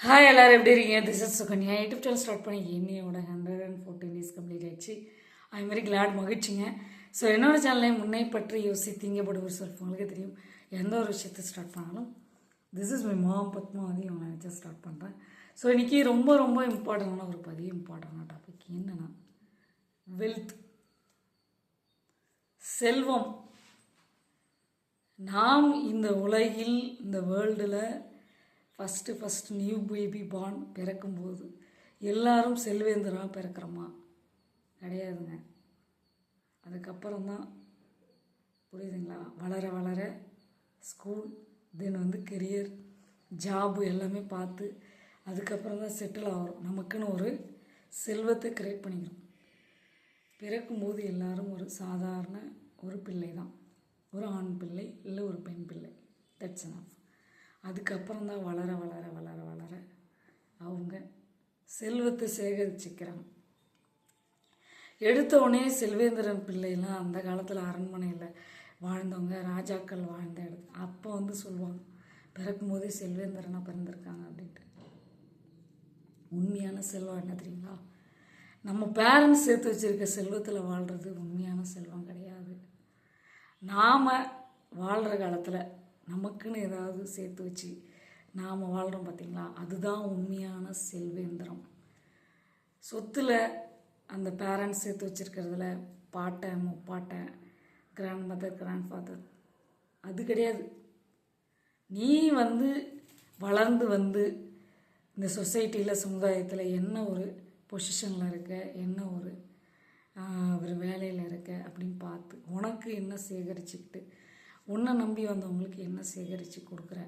Hi எல்லோரும் எப்படி இருக்கீங்க? This is Sukanya youtube channel start பண்ணி என்னையோட hundred and fourteen days complete ஆயிடுச்சு. ஐ மாதிரி கிளாட் மகிழ்ச்சிங்க. ஸோ என்னோட சேனலை முன்னை பற்றி யோசி பட் ஒரு செல்ஃப் உங்களுக்கு தெரியும் எந்த ஒரு விஷயத்தை ஸ்டார்ட் பண்ணாலும் this is my mom Padmavathi இவங்க நினச்சா ஸ்டார்ட் பண்ணுறேன் ஸோ இன்றைக்கி ரொம்ப ரொம்ப இம்பார்ட்டண்டான ஒரு பதிவு இம்பார்ட்டண்டான டாபிக் என்னென்னா வெல்த் செல்வம். நாம் இந்த உலகில் இந்த வேர்ல்டில் first first new baby born பிறக்கும்போது எல்லாரும் செல்வேந்தராக பிறக்கிறோமா? கிடையாதுங்க. அதுக்கப்புறம்தான் புரியுதுங்களா? வளர வளர ஸ்கூல் தென் வந்து கெரியர் ஜாபு எல்லாமே பார்த்து அதுக்கப்புறம் தான் செட்டில் ஆகிறோம். நமக்குன்னு ஒரு செல்வத்தை கிரியேட் பண்ணிக்கிறோம். பிறக்கும்போது எல்லாரும் ஒரு சாதாரண ஒரு பிள்ளை தான் ஒரு ஆண் பிள்ளை இல்லை ஒரு பெண் பிள்ளை. That's enough. அதுக்கப்புறம் தான் வளர வளர வளர வளர அவங்க செல்வத்தை சேகரிச்சுக்கிறாங்க. எடுத்தோடனே செல்வேந்திரன் பிள்ளைலாம் அந்த காலத்தில் அரண்மனையில் வாழ்ந்தவங்க ராஜாக்கள் வாழ்ந்த இடத்து அப்போ வந்து சொல்லுவாங்க பிறக்கும்போதே செல்வேந்திரனாக பிறந்திருக்காங்க அப்படின்ட்டு. உண்மையான செல்வம் என்ன தெரியுங்களா? நம்ம பேரண்ட்ஸ் சேர்த்து வச்சிருக்க செல்வத்தில் வாழ்கிறது உண்மையான செல்வம் கிடையாது. நாம் வாழ்கிற காலத்தில் நமக்குன்னு ஏதாவது சேர்த்து வச்சு நாம் வாழ்கிறோம் பார்த்தீங்களா அதுதான் உண்மையான செல்வேந்திரம். சொத்தில் அந்த பேரண்ட்ஸ் சேர்த்து வச்சுருக்கிறதுல பாட்டை முப்பாட்டன் கிராண்ட் மதர் கிராண்ட் ஃபாதர் அது கிடையாது. நீ வந்து வளர்ந்து வந்து இந்த சொசைட்டியில் சமுதாயத்தில் என்ன ஒரு பொசிஷனில் இருக்க என்ன ஒரு ஒரு வேலையில் இருக்க அப்படின்னு பார்த்து உனக்கு என்ன சேகரிச்சுக்கிட்டு உன்னை நம்பி வந்தவங்களுக்கு என்ன சேகரித்து கொடுக்குற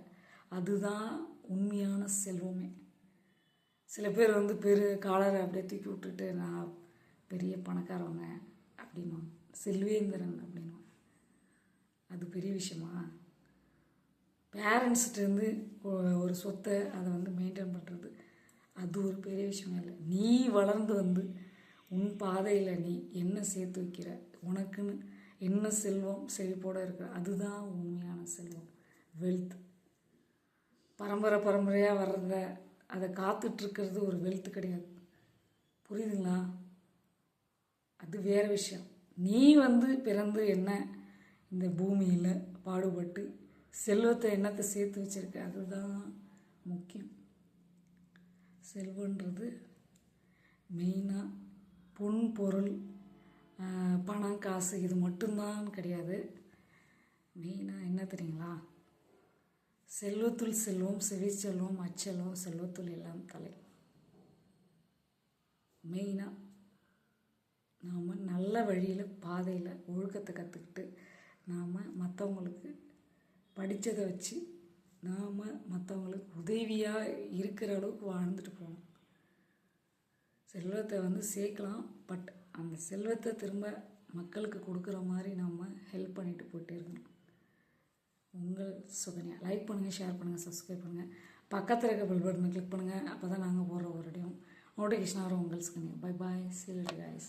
அதுதான் உண்மையான செல்வமே. சில பேர் வந்து பெரு காலரை அப்படியே தூக்கி விட்டுட்டு நான் பெரிய பணக்காரவங்க அப்படின்வாங்க செல்வேந்திரன் அப்படின்வாங்க அது பெரிய விஷயமா? பேரண்ட்ஸ்கிட்டேருந்து ஒரு சொத்தை அதை வந்து மெயின்டைன் பண்ணுறது அது ஒரு பெரிய விஷயம் இல்லை. நீ வளர்ந்து வந்து உன் பாதையில் நீ என்ன சேர்த்து வைக்கிற? உனக்குன்னு என்ன செல்வம் செழிப்போடு இருக்கிற அதுதான் உண்மையான செல்வம். வெல்த் பரம்பரை பரம்பரையாக வர்றத அதை காத்துட்ருக்கிறது ஒரு வெல்த் கிடையாது. புரியுதுங்களா? அது வேறு விஷயம். நீ வந்து பிறந்து என்ன இந்த பூமியில் பாடுபட்டு செல்வத்தை என்னத்தை சேர்த்து வச்சிருக்க அதுதான் முக்கியம். செல்வன்றது மெயினாக பொன் பொருள் பணம் காசு இது மட்டும்தான் கிடையாது. மெயினாக என்ன தெரியுங்களா? செல்வத்துள் செல்வம் செவிச்செல்வம் அச்செல்வம் செல்வத்துள் எல்லாம் தலை. மெயினாக நாம் நல்ல வழியில் பாதையில் ஒழுக்கத்தை கற்றுக்கிட்டு நாம் மற்றவங்களுக்கு படித்ததை வச்சு நாம் மற்றவங்களுக்கு உதவியாக இருக்கிற அளவுக்கு வாழ்ந்துட்டு போகணும். செல்வத்தை வந்து சேர்க்கலாம் பட் அந்த செல்வத்தை திரும்ப மக்களுக்கு கொடுக்குற மாதிரி நாம் ஹெல்ப் பண்ணிட்டு போயிட்டே இருக்கணும். உங்கள் சுகன்யா. லைக் பண்ணுங்கள் ஷேர் பண்ணுங்கள் சப்ஸ்கிரைப் பண்ணுங்கள் பக்கத்தில் இருக்க பெல் பட்டனை கிளிக் பண்ணுங்கள் அப்போ தான் நாங்கள் போடுற ஒரு நோட்டிஃபிகேஷன் வரும் உங்கள் Sukanya. Bye bye chill guys.